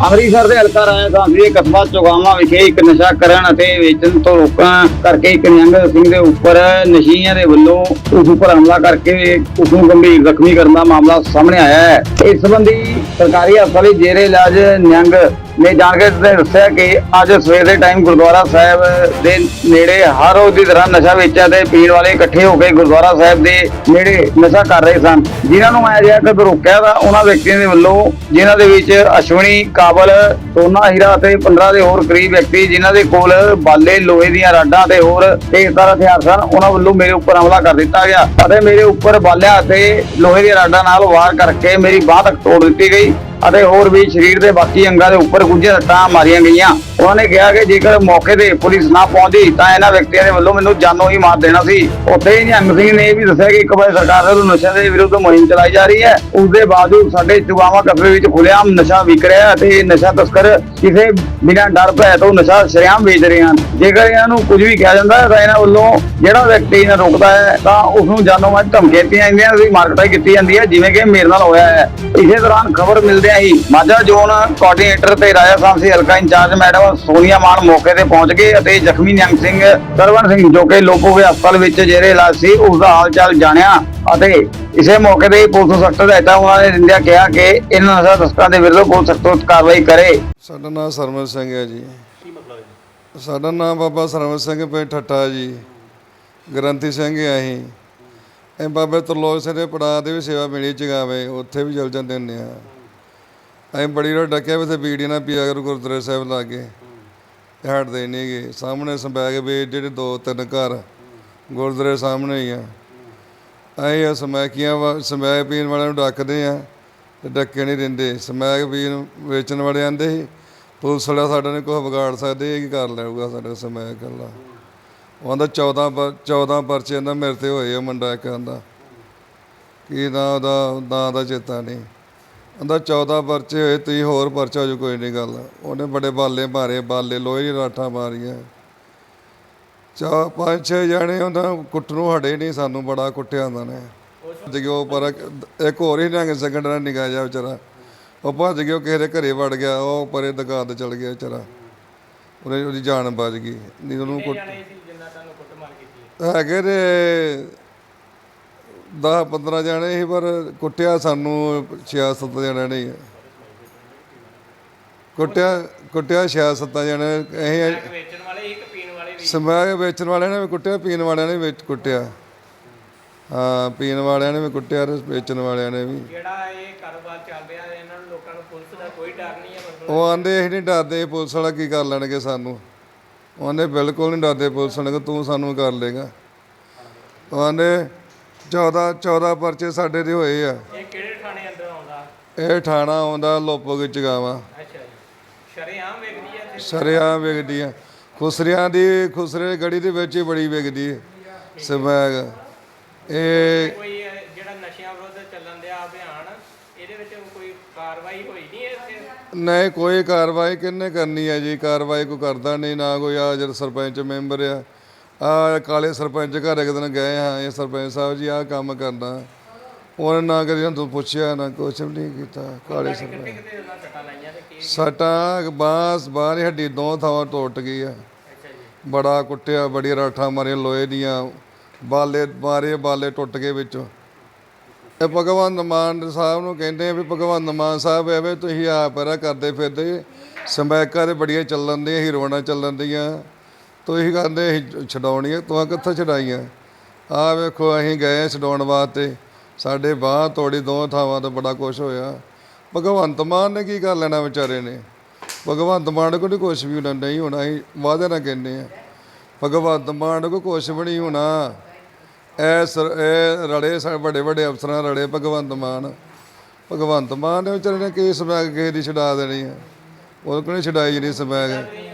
ਅੰਮ੍ਰਿਤਸਰ ਦੇ ਹਲਕਾ ਰਾਇਆ ਸਾਂਸੀ ਦੇ ਕਸਬਾ ਚੋਗਾਵਾ ਵਿਖੇ ਇੱਕ ਨਸ਼ਾ ਕਰਨ ਅਤੇ ਵੇਚਣ ਤੋਂ ਰੋਕਣ ਕਰਕੇ ਇੱਕ ਨਿਹੰਗ ਸਿੰਘ ਦੇ ਉੱਪਰ ਨਸ਼ੀਆਂ ਦੇ ਵੱਲੋਂ ਉਸ ਉੱਪਰ ਹਮਲਾ ਕਰਕੇ ਉਸ ਨੂੰ ਗੰਭੀਰ ਜ਼ਖਮੀ ਕਰਨ ਦਾ ਮਾਮਲਾ ਸਾਹਮਣੇ ਆਇਆ ਹੈ। ਇਸ ਸੰਬੰਧੀ ਸਰਕਾਰੀ ਹਸਪਤਾਲ ਵਿੱਚ ਜੇਰੇ ਇਲਾਜ ਨਿਹੰਗ ਨੇ ਜਾਣਕਾਰੀ ਕੇ ਦੱਸਿਆ ਕਿ ਅੱਜ ਸਵੇਰ ਦੇ ਟਾਈਮ ਗੁਰਦੁਆਰਾ ਸਾਹਿਬ ਦੇ ਨੇੜੇ ਹਰ ਰੋਜ਼ ਦੀ ਤਰ੍ਹਾਂ ਨਸ਼ਾ ਵੇਚਿਆ ਤੇ ਪੀਣ ਵਾਲੇ ਇਕੱਠੇ ਹੋ ਕੇ ਗੁਰਦੁਆਰਾ ਸਾਹਿਬ ਦੇ ਨੇੜੇ ਨਸ਼ਾ ਕਰ ਰਹੇ ਸਨ। ਜਿਨ੍ਹਾਂ ਨੂੰ ਮੈਂ ਕਿ ਰੋਕਿਆ ਤਾਂ ਉਹਨਾਂ ਵਿਅਕਤੀਆਂ ਦੇ ਵੱਲੋਂ, ਜਿਨ੍ਹਾਂ ਦੇ ਵਿੱਚ ਅਸ਼ਵਨੀ, ਕਾਬਲ, ਸੋਨਾ, ਹੀਰਾ ਅਤੇ 15 ਦੇ ਹੋਰ ਕਰੀਬ ਵਿਅਕਤੀ, ਜਿਨ੍ਹਾਂ ਦੇ ਕੋਲ ਬਾਲੇ, ਲੋਹੇ ਦੀਆਂ ਰਾਡਾਂ ਤੇ ਹੋਰ ਤੇਜ਼ਧਾਰ ਹਥਿਆਰ ਸਨ, ਉਹਨਾਂ ਵੱਲੋਂ ਮੇਰੇ ਉੱਪਰ ਹਮਲਾ ਕਰ ਦਿੱਤਾ ਗਿਆ ਅਤੇ ਮੇਰੇ ਉੱਪਰ ਬਾਲਿਆ ਅਤੇ ਲੋਹੇ ਦੀਆਂ ਰਾਡਾਂ ਨਾਲ ਵਾਰ ਕਰਕੇ ਮੇਰੀ ਬਾਹ ਤੱਕ ਤੋੜ ਦਿੱਤੀ ਗਈ। ਅਤੇ ਹੋਰ ਵੀ ਸਰੀਰ ਦੇ ਬਾਕੀ ਅੰਗਾਂ ਦੇ ਉੱਪਰ ਕੁਝ ਰੱਟਾਂ ਮਾਰੀਆਂ ਗਈਆਂ। ਉਹਨਾਂ ਨੇ ਕਿਹਾ ਕਿ ਜੇਕਰ ਮੌਕੇ ਤੇ ਪੁਲਿਸ ਨਾ ਪਹੁੰਚੀ, ਤਾਂ ਇਹਨਾਂ ਵਿਅਕਤੀਆਂ ਦੇ ਵੱਲੋਂ ਮੈਨੂੰ ਜਾਨੋਂ ਹੀ ਮਾਰ ਦੇਣਾ ਸੀ। ਉੱਥੇ ਹੀ ਨਿਹੰਗ ਸਿੰਘ ਨੇ ਇਹ ਵੀ ਦੱਸਿਆ ਕਿ ਇੱਕ ਵਾਰ ਸਰਕਾਰ ਵੱਲੋਂ ਨਸ਼ਿਆਂ ਦੇ ਵਿਰੁੱਧ ਮੁਹਿੰਮ ਚਲਾਈ ਜਾ ਰਹੀ ਹੈ। ਉਸ ਦੇ ਬਾਵਜੂਦ ਸਾਡੇ ਚੁਗਾਵਾ ਕਸਬੇ ਵਿੱਚ ਖੁੱਲ੍ਹੇਆਮ ਨਸ਼ਾ ਵਿਕ ਰਿਹਾ ਹੈ ਅਤੇ ਇਹ ਨਸ਼ਾ ਤਸਕਰ ਕਿਸੇ ਬਿਨਾਂ ਡਰ ਭੈ ਤੋਂ ਨਸ਼ਾ ਸ਼ਰੇਆਮ ਵੇਚ ਰਹੇ ਹਨ। ਜੇਕਰ ਇਹਨਾਂ ਨੂੰ ਕੁਝ ਵੀ ਕਿਹਾ ਜਾਂਦਾ ਹੈ, ਤਾਂ ਇਹਨਾਂ ਵੱਲੋਂ ਜਿਹੜਾ ਵਿਅਕਤੀ ਇਹਨਾਂ ਰੋਕਦਾ ਹੈ, ਤਾਂ ਉਸ ਨੂੰ ਜਾਨੋਂ ਮਾਰ ਧਮਕੀਆਂ ਦਿੱਤੀਆਂ ਜਾਂਦੀਆਂ ਉਹਦੀ ਮਾਰਕਟਾਈ ਕੀਤੀ ਜਾਂਦੀ ਹੈ, ਜਿਵੇਂ ਕਿ ਮੇਰੇ ਨਾਲ ਹੋਇਆ ਹੈ। ਇਸੇ ਦੌਰਾਨ ਖਬਰ ਮਿਲਦਿਆਂ ਹੀ ਮਾਝਾ ਜ਼ੋਨ ਕੋਆਰਡੀਨੇਟਰ ਤੇ ਰਾਜਾ ਸਾਂਸੀ ਹਲਕਾ ਇੰਚਾਰਜ ਮੈਡਮ ਸੋਨੀਆ ਮਾਨ ਮੌਕੇ ਤੇ ਪਹੁੰਚ ਗਏ ਅਤੇ ਜ਼ਖਮੀ ਨਿਹੰਗ ਸਿੰਘ ਸਰਵਨ ਸਿੰਘ ਜੋ ਕਿ ਲੋਪੋਗੇ ਹਸਪਤਾਲ ਵਿੱਚ ਜਿਹੜੇ ਇਲਾਜ ਸੀ ਉਸ ਦਾ ਹਾਲ ਚਾਲ ਜਾਣਿਆ ਅਤੇ ਇਸੇ ਮੌਕੇ ਤੇ ਪੁਲਿਸ ਸਖਤ ਹਦਾਇਤਾਂ ਉਹਨਾਂ ਨੇ ਦਿੰਦਿਆਂ ਕਿਹਾ ਕਿ ਇਹਨਾਂ ਨਸ਼ਾ ਤਸਕਰਾਂ ਦੇ ਵਿਰੁੱਧ ਪੁਲਿਸ ਸਖਤ ਕਾਰਵਾਈ ਕਰੇ। ਸਾਡਾ ਨਾਮ ਸਰਮਨ ਸਿੰਘ ਹੈ ਜੀ। ਕੀ ਮਤਲਬ ਸਾਡਾ ਨਾਮ ਬਾਬਾ ਸਰਮਨ ਸਿੰਘ ਪਿੰਡ ਠੱਠਾ ਜੀ। ਗ੍ਰੰਥੀ ਸਿੰਘ ਹੈ ਇਹ ਬਾਬੇ ਤਰਲੋਕ ਸਿੰਘ ਦੇ ਪੜਾਅ ਦੇ ਵੀ ਸੇਵਾ ਮਿਲੀ ਚਗਾਵੇ ਉੱਥੇ ਵੀ ਚਲ ਜਾਂਦੇ ਹੁੰਦੇ ਆ ਅਸੀਂ ਬੜੀ ਵਾਰ ਡੱਕਿਆ ਵੀ ਤੇ ਬੀੜੀ ਨਾ ਪੀਆ ਕਰੋ ਗੁਰਦੁਆਰੇ ਸਾਹਿਬ ਲਾਗੇ ਤੇ ਹਟਦੇ ਨਹੀਂ ਗੇ ਸਾਹਮਣੇ ਸੰਬੈਗ ਵੀ ਜਿਹੜੇ ਦੋ ਤਿੰਨ ਘਰ ਗੁਰਦੁਆਰੇ ਸਾਹਮਣੇ ਹੀ ਆ। ਅਸੀਂ ਸਮੈਕੀਆਂ ਸਮੈਕ ਪੀਣ ਵਾਲਿਆਂ ਨੂੰ ਡੱਕਦੇ ਆ ਤੇ ਡੱਕੇ ਨਹੀਂ ਦਿੰਦੇ। ਸਮੈਕ ਪੀਣ ਵੇਚਣ ਵਾਲੇ ਆਂਦੇ ਸੀ, ਪੁਲਿਸ ਵਾਲਾ ਸਾਡਾ ਨੇ ਕੋਈ ਵਿਗਾੜ ਸਕਦੇ ਇਹ ਕੀ ਕਰ ਲੈਊਗਾ ਸਾਡਾ ਸਮੈਕ ਕੱਲਾ ਉਹਦਾ 14 ਪਰ 14 ਪਰਚੇ ਕਹਿੰਦਾ ਮੇਰੇ ਤੇ ਹੋਏ ਆ ਮੁੰਡਾ ਇੱਕ ਕਹਿੰਦਾ ਕੀ ਨਾ ਉਹਦਾ, ਨਾਂ ਦਾ ਚੇਤਾ ਨਹੀਂ ਕਹਿੰਦਾ 14 ਪਰਚੇ ਹੋਏ ਤੁਸੀਂ ਹੋਰ ਪਰਚਾ ਜੋ ਕੋਈ ਨਹੀਂ ਗੱਲ ਉਹਨੇ ਬੜੇ ਬਾਲੇ ਮਾਰੇ ਬਾਲੇ ਲੋਹੇ ਦੀ ਰਾਠਾਂ ਮਾਰੀਆਂ। ਚਾ ਪੰਜ ਛੇ ਜਾਣੇ ਉਹਨਾਂ ਕੁੱਟ ਨੂੰ ਹਟੇ ਨਹੀਂ ਸਾਨੂੰ ਬੜਾ ਕੁੱਟਿਆ ਉਹਨਾਂ ਨੇ। ਭੱਜ ਗਿਆ ਪਰ ਇੱਕ ਹੋਰ ਹੀ ਨੰਗ ਸੈਕਿੰਡ ਨਾਲ ਨਿਗਾਹ ਜਾ ਵਿਚਾਰਾ। ਉਹ ਭੱਜ ਗਿਆ ਉਹ ਕਿਸੇ ਦੇ ਘਰੇ ਵੜ ਗਿਆ ਉਹ ਪਰੇ ਦੁਕਾਨ ਤੇ ਚਲ ਗਿਆ ਵਿਚਾਰਾ। ਉਹਨੇ ਉਹਦੀ ਜਾਨ ਬਚ ਗਈ। ਨਹੀਂ ਉਹਨੂੰ ਕੁੱਟ ਹੈਗੇ ਨੇ 10 15 ਜਾਣੇ ਸੀ ਪਰ ਕੁੱਟਿਆ ਸਾਨੂੰ 6-7 ਜਣੇ ਨੇ ਹੀ। ਕੁੱਟਿਆ ਕੁੱਟਿਆ 6-7 ਜਣੇ। ਅਸੀਂ ਵੇਚਣ ਵਾਲੇ ਇੱਕ ਪੀਣ ਵਾਲੇ ਵੀ? ਸਮੈਕ ਵੇਚਣ ਵਾਲਿਆਂ ਨੇ ਵੀ ਕੁੱਟਿਆ ਪੀਣ ਵਾਲਿਆਂ ਨੇ ਵੀ ਵਿੱਚ ਕੁੱਟਿਆ। ਹਾਂ ਪੀਣ ਵਾਲਿਆਂ ਨੇ ਵੀ ਕੁੱਟਿਆ ਤੇ ਵੇਚਣ ਵਾਲਿਆਂ ਨੇ ਵੀ। ਜਿਹੜਾ ਇਹ ਕਾਰੋਬਾਰ ਚੱਲ ਰਿਹਾ ਹੈ ਇਹਨਾਂ ਨੂੰ ਲੋਕਾਂ ਨੂੰ ਪੁਲਿਸ ਦਾ ਕੋਈ ਡਰ ਨਹੀਂ ਹੈ ਮਤਲਬ ਉਹ ਆਂਦੇ ਅਸੀਂ ਨਹੀਂ ਡਰਦੇ ਪੁਲਿਸ ਵਾਲਾ ਕੀ ਕਰ ਲੈਣਗੇ ਸਾਨੂੰ? ਉਹ ਆਂਦੇ ਬਿਲਕੁਲ ਨਹੀਂ ਡਰਦੇ ਪੁਲਿਸ ਵਾਲੇ ਕਿ ਤੂੰ ਸਾਨੂੰ ਕਰ ਲੇਗਾ ਉਹ ਆਂਦੇ 14 14 ਪਰਚੇ ਸਾਡੇ ਦੇ ਹੋਏ ਆ। ਇਹ ਕਿਹੜੇ ਥਾਣੇ ਅੰਦਰ ਆਉਂਦਾ? ਇਹ ਠਾਣਾ ਆਉਂਦਾ ਲੋਪੋ ਚਗਾਵਾ ਅੱਛਾ ਜੀ। ਸ਼ਰੇਆਮ ਵੇਖਦੀ ਆ ਖੁਸਰਿਆਂ ਦੀ ਖੁਸਰੇ ਗੜੀ ਦੇ ਵਿੱਚ ਹੀ ਬੜੀ ਵਿਕਦੀ ਹੈ ਸਮੈਗ। ਇਹ ਕੋਈ ਇਹ ਜਿਹੜਾ ਨਸ਼ਿਆਂ ਵਿਰੁੱਧ ਚੱਲਣ ਦਿਆ ਅਭਿਆਨ ਇਹਦੇ ਵਿੱਚ ਕੋਈ ਕਾਰਵਾਈ ਹੋਈ ਨਹੀਂ ਹੈ ਇੱਥੇ ਨਹੀਂ ਕੋਈ ਕਾਰਵਾਈ ਕਿੰਨੇ ਕਰਨੀ ਹੈ ਜੀ? ਕਾਰਵਾਈ ਕੋਈ ਕਰਦਾ ਨਹੀਂ ਨਾ ਕੋਈ ਆ ਜਿਹੜਾ ਸਰਪੰਚ ਮੈਂਬਰ ਆ। ਆ ਕਾਲੇ ਸਰਪੰਚ ਘਰ ਇੱਕ ਦਿਨ ਗਏ ਹਾਂ ਇਹ ਸਰਪੰਚ ਸਾਹਿਬ ਜੀ ਆ ਕੰਮ ਕਰਨਾ। ਉਹਨੇ ਨਾ ਕਰੀ ਤੂੰ ਪੁੱਛਿਆ ਨਾ ਕੁਛ ਵੀ ਨਹੀਂ ਕੀਤਾ ਕਾਲੇ ਸਰਪੰਚ। ਸੱਟਾਂ ਬਾਂਸ ਬਾਹਰ ਹੱਡੀ ਦੋ ਥਾਵਾਂ ਟੁੱਟ ਗਈ ਆ। ਬੜਾ ਕੁੱਟਿਆ ਬੜੀ ਰਾਠਾਂ ਮਾਰੀਆਂ ਲੋਹੇ ਦੀਆਂ ਬਾਲੇ ਮਾਰੇ ਬਾਲੇ ਟੁੱਟ ਗਏ ਵਿੱਚੋਂ। ਇਹ ਭਗਵੰਤ ਮਾਨ ਸਾਹਿਬ ਨੂੰ ਕਹਿੰਦੇ ਆ ਵੀ ਭਗਵੰਤ ਮਾਨ ਸਾਹਿਬ ਐਵੇਂ ਤੁਸੀਂ ਆਪ ਰਾ ਕਰਦੇ ਫਿਰਦੇ ਸਮੈਕਾਂ ਦੇ ਬੜੀਆਂ ਚੱਲਣ ਦੀਆਂ ਹੀਰੋਣਾ ਚੱਲਣ ਦੀਆਂ। ਤੁਸੀਂ ਕਹਿੰਦੇ ਅਸੀਂ ਛਡਾਉਣੀ ਹੈ ਤੂੰ ਕਿੱਥੋਂ ਛਡਾਈਆਂ? ਆ ਵੇਖੋ, ਅਸੀਂ ਗਏ ਛਡਾਉਣ ਵਾਸਤੇ। ਸਾਡੇ ਬਾਹ ਤੋੜੀ ਦੋ ਥਾਵਾਂ ਤੇ ਬੜਾ ਕੁਛ ਹੋਇਆ। ਭਗਵੰਤ ਮਾਨ ਨੇ ਕੀ ਕਰ ਲੈਣਾ ਵਿਚਾਰੇ ਨੇ? ਭਗਵੰਤ ਮਾਨ ਕੋਲ ਕੁਛ ਵੀ ਹੋਣਾ ਨਹੀਂ ਹੋਣਾ, ਅਸੀਂ ਵਾਅਦੇ ਨਾਲ ਕਹਿੰਦੇ ਆ ਭਗਵੰਤ ਮਾਨ ਕੋ ਕੁਛ ਵੀ ਨਹੀਂ ਹੋਣਾ। ਐ ਸਰ, ਇਹ ਰੜੇ ਸਾ, ਵੱਡੇ ਵੱਡੇ ਅਫਸਰਾਂ ਰੜੇ ਭਗਵੰਤ ਮਾਨ। ਭਗਵੰਤ ਮਾਨ ਨੇ ਵਿਚਾਰੇ ਨੇ ਕੀ ਸਮੈਕ ਕਿਸੇ ਦੀ ਛਡਾ ਦੇਣੀ ਆ। ਉਹ ਕੋਲ ਛਡਾਈ ਨਹੀਂ ਸਮੈਕ।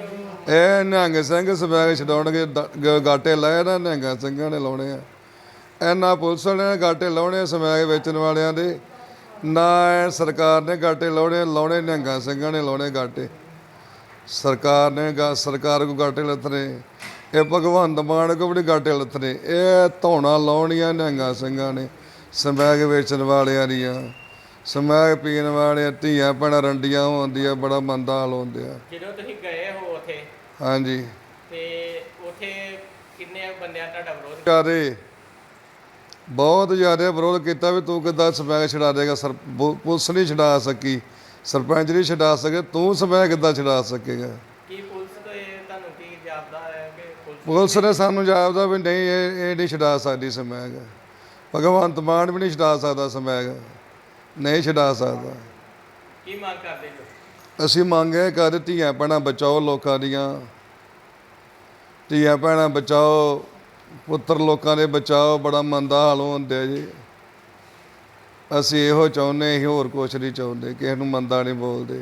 ਇਹ ਨਿਹੰਗ ਸਿੰਘ ਸਮੈਕ ਛਡਾਉਣਗੇ, ਦ- ਗ- ਗਾਟੇ ਲਾਏ ਨਾ ਨਿਹੰਗਾਂ ਸਿੰਘਾਂ ਨੇ ਲਾਉਣੇ ਆ। ਇਹਨਾਂ ਪੁਲਿਸ ਵਾਲਿਆਂ ਨੇ ਗਾਟੇ ਲਾਉਣੇ ਆ ਸਮੈਕ ਵੇਚਣ ਵਾਲਿਆਂ ਦੇ। ਨਾ ਇਹ ਸਰਕਾਰ ਨੇ ਗਾਟੇ ਲਾਉਣੇ ਲਾਉਣੇ ਨਿਹੰਗਾਂ ਸਿੰਘਾਂ ਨੇ ਲਾਉਣੇ ਗਾਟੇ। ਸਰਕਾਰ ਨੇ ਗਾ, ਸਰਕਾਰ ਕੋ ਗਾਟੇ ਲੱਥਨੇ ਇਹ ਭਗਵੰਤ ਮਾਨ ਕੋ ਵੀ ਗਾਟੇ ਲੱਥਨੇ ਇਹ ਧੌਣਾ ਲਾਉਣੀਆਂ ਨਿਹੰਗਾਂ ਸਿੰਘਾਂ ਨੇ ਸਮੈਕ ਵੇਚਣ ਵਾਲਿਆਂ ਦੀਆਂ। ਸਮੈਗ ਪੀਣ ਵਾਲੇ ਧੀਆਂ ਭੈਣਾਂ ਰੰਡੀਆਂ ਹੁੰਦੀਆਂ ਬੜਾ ਮੰਦਾ ਹਾਲ ਹੁੰਦੇ ਆ ਜਦੋਂ ਤੁਸੀਂ ਗਏ ਹੋ ਉੱਥੇ ਹਾਂਜੀ। ਤੇ ਉੱਥੇ ਕਿੰਨੇ ਬੰਦਿਆਂ ਤੁਹਾਡਾ ਵਿਰੋਧ ਜਿਆਦੇ। ਬਹੁਤ ਜ਼ਿਆਦਾ ਵਿਰੋਧ ਕੀਤਾ ਵੀ ਤੂੰ ਕਿੱਦਾਂ ਸਮੈਕ ਛਡਾ ਦੇਗਾ? ਸਰ ਪੁਲਿਸ ਨਹੀਂ ਛਡਾ ਸਕੀ। ਸਰਪੰਚ ਨਹੀਂ ਛਡਾ ਸਕੇ। ਤੂੰ ਸਮੈਕ ਕਿੱਦਾਂ ਛਡਾ ਸਕੇਗਾ? ਕੀ ਪੁਲਿਸ ਤੋਂ ਇਹ ਤੁਹਾਨੂੰ ਕੀ ਜਾਪਦਾ ਹੈ ਕਿ ਪੁਲਿਸ ਨੇ ਸਾਨੂੰ ਜਾਪਦਾ ਵੀ ਨਹੀਂ ਇਹ ਇਹ ਨਹੀਂ ਛਡਾ ਸਕਦੀ ਸਮੈਕ। ਭਗਵੰਤ ਮਾਨ ਵੀ ਨਹੀਂ ਛਡਾ ਸਕਦਾ ਸਮੈਕ। ਨਹੀਂ ਛਡਾ ਸਕਦਾ। ਕੀ ਮੰਗ ਕਰਦੇ ਜੋ? ਅਸੀਂ ਮੰਗੇ ਕਰ ਧੀਆਂ ਭੈਣਾਂ ਬਚਾਓ ਲੋਕਾਂ ਦੀਆਂ। ਧੀਆਂ ਭੈਣਾਂ ਬਚਾਓ ਪੁੱਤਰ ਲੋਕਾਂ ਦੇ ਬਚਾਓ ਬੜਾ ਮੰਦਾ ਹਾਲ ਹੁੰਦਿਆ ਜੀ। ਅਸੀਂ ਇਹੋ ਚਾਹੁੰਦੇ ਅਸੀਂ ਹੋਰ ਕੁਛ ਨਹੀਂ ਚਾਹੁੰਦੇ ਕਿਸੇ ਨੂੰ ਮੰਦਾ ਨਹੀਂ ਬੋਲਦੇ।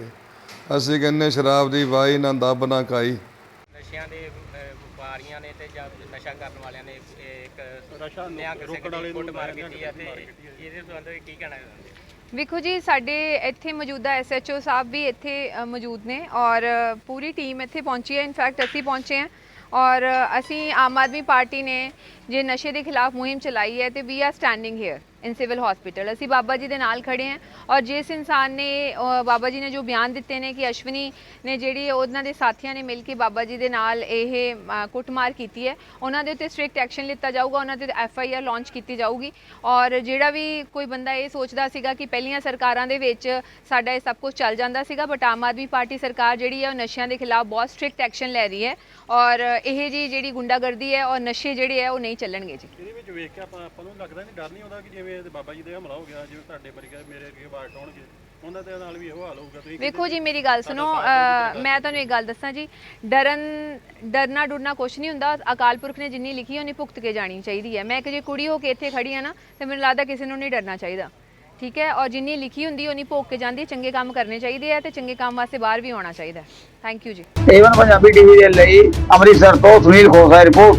ਅਸੀਂ ਕਹਿੰਦੇ ਸ਼ਰਾਬ ਦੀ ਵਾਹੀ ਨਾ ਦੱਬ ਨਾ ਖਾਈ। ਨਸ਼ਿਆਂ ਦੇ ਵਪਾਰੀਆਂ ਨੇ ਤੇ ਜਾਂ ਨਸ਼ਾ ਕਰਨ ਵਾਲਿਆਂ ਨੇ ਇੱਕ ਨਿਹੰਗ ਸਿੰਘ ਦੀ ਕੁੱਟਮਾਰ ਕੀਤੀ ਹੈ ਤੇ ਇਹਦੇ ਸੰਬੰਧ ਵਿੱਚ ਕੀ ਕਹਿਣਾ ਚਾਹੁੰਦੇ? ਵੇਖੋ ਜੀ, ਸਾਡੇ ਇੱਥੇ ਮੌਜੂਦਾ ਐਸਐਚਓ ਸਾਹਿਬ ਵੀ ਇੱਥੇ ਮੌਜੂਦ ਨੇ ਔਰ ਪੂਰੀ ਟੀਮ ਇੱਥੇ ਪਹੁੰਚੀ ਹੈ। ਇਨਫੈਕਟ ਅਸੀਂ ਪਹੁੰਚੇ ਹਾਂ ਔਰ ਅਸੀਂ ਆਮ ਆਦਮੀ ਪਾਰਟੀ ਨੇ ਜੇ ਨਸ਼ੇ ਦੇ ਖਿਲਾਫ ਮੁਹਿੰਮ ਚਲਾਈ ਹੈ ਤੇ we are standing here in civil hospital ਅਸੀਂ ਬਾਬਾ ਜੀ ਦੇ ਨਾਲ ਖੜੇ ਹਾਂ ਔਰ ਜਿਸ ਇਨਸਾਨ ਨੇ ਬਾਬਾ ਜੀ ਨੇ ਜੋ ਬਿਆਨ ਦਿੱਤੇ ਨੇ ਕਿ ਅਸ਼ਵਨੀ ਨੇ ਜਿਹੜੀ ਉਹਨਾਂ ਦੇ ਸਾਥੀਆਂ ਨੇ ਮਿਲ ਕੇ ਬਾਬਾ ਜੀ ਦੇ ਨਾਲ ਇਹ ਕੁੱਟਮਾਰ ਕੀਤੀ ਹੈ, ਉਹਨਾਂ ਦੇ ਉੱਤੇ ਸਟ੍ਰਿਕਟ ਐਕਸ਼ਨ ਲਿੱਤਾ ਜਾਊਗਾ, ਉਹਨਾਂ ਤੇ ਐਫ ਆਈ ਆਰ ਲਾਂਚ ਕੀਤੀ ਜਾਊਗੀ। ਔਰ ਜਿਹੜਾ ਵੀ ਕੋਈ ਬੰਦਾ ਇਹ ਸੋਚਦਾ ਸੀਗਾ ਕਿ ਪਹਿਲੀਆਂ ਸਰਕਾਰਾਂ ਦੇ ਵਿੱਚ ਸਾਡਾ ਇਹ ਸਭ ਕੁਝ ਚੱਲ ਜਾਂਦਾ ਸੀਗਾ ਬਟ ਆਮ ਆਦਮੀ ਪਾਰਟੀ ਸਰਕਾਰ ਜਿਹੜੀ ਹੈ ਉਹ ਨਸ਼ਿਆਂ ਦੇ ਖਿਲਾਫ ਬਹੁਤ ਸਟ੍ਰਿਕਟ ਐਕਸ਼ਨ ਲੈ ਰਹੀ ਹੈ ਔਰ ਇਹ ਜੀ ਜਿਹੜੀ ਗੁੰਡਾਗਰਦੀ ਹੈ ਔਰ ਨਸ਼ੇ ਜਿਹੜੇ ਹੈ ਉਹ ਨਹੀਂ ਚੱਲਣਗੇ ਜੀ। ਇਹਦੇ ਵਿੱਚ ਵੇਖ ਕੇ ਆਪਾਂ ਨੂੰ ਲੱਗਦਾ ਨਹੀਂ, ਡਰ ਨਹੀਂ ਆਉਂਦਾ ਕਿ ਜਿਵੇਂ ਇਹਦੇ ਬਾਬਾ ਜੀ ਦੇ ਹਮਲਾ ਹੋ ਗਿਆ ਜਿਵੇਂ ਤੁਹਾਡੇ ਵਰਗੇ ਮੇਰੇ ਅੱਗੇ ਬਾਟ ਆਉਣਗੇ ਉਹਨਾਂ ਦੇ ਨਾਲ ਵੀ ਇਹੋ ਹਾਲ ਹੋਊਗਾ ਤੁਸੀਂ ਵੇਖੋ ਜੀ ਮੇਰੀ ਗੱਲ ਸੁਣੋ ਮੈਂ ਤੁਹਾਨੂੰ ਇੱਕ ਗੱਲ ਦੱਸਾਂ ਜੀ ਡਰਨ ਡਰਨਾ ਡੁਰਨਾ ਕੁਛ ਨਹੀਂ ਹੁੰਦਾ ਅਕਾਲ ਪੁਰਖ ਨੇ ਜਿੰਨੀ ਲਿਖੀ ਉਹਨੀ ਭੁਗਤ ਕੇ ਜਾਣੀ ਚਾਹੀਦੀ ਹੈ ਮੈਂ ਇੱਕ ਜੇ ਕੁੜੀ ਹੋ ਕੇ ਇੱਥੇ ਖੜੀ ਆ ਨਾ ਤੇ ਮੈਨੂੰ ਲੱਗਦਾ ਕਿਸੇ ਨੂੰ ਨਹੀਂ ਡਰਨਾ ਚਾਹੀਦਾ। ਠੀਕ ਹੈ? ਔਰ ਜਿੰਨੀ ਲਿਖੀ ਹੁੰਦੀ ਉਹਨੀ ਭੋਗ ਕੇ ਜਾਂਦੀ ਚੰਗੇ ਕੰਮ ਕਰਨੇ ਚਾਹੀਦੇ ਆ ਤੇ ਚੰਗੇ ਕੰਮ ਵਾਸਤੇ ਬਾਹਰ ਵੀ ਆਉਣਾ ਚਾਹੀਦਾ। ਥੈਂਕ ਯੂ ਜੀ। ਏਵਨ ਪੰਜਾਬੀ ਟੀਵੀ ਦੇ ਲਈ ਅੰਮ੍ਰਿਤਸਰ ਤੋਂ ਸੁਨੀਲ ਖੋਸਾ ਦੀ ਰਿਪੋਰਟ।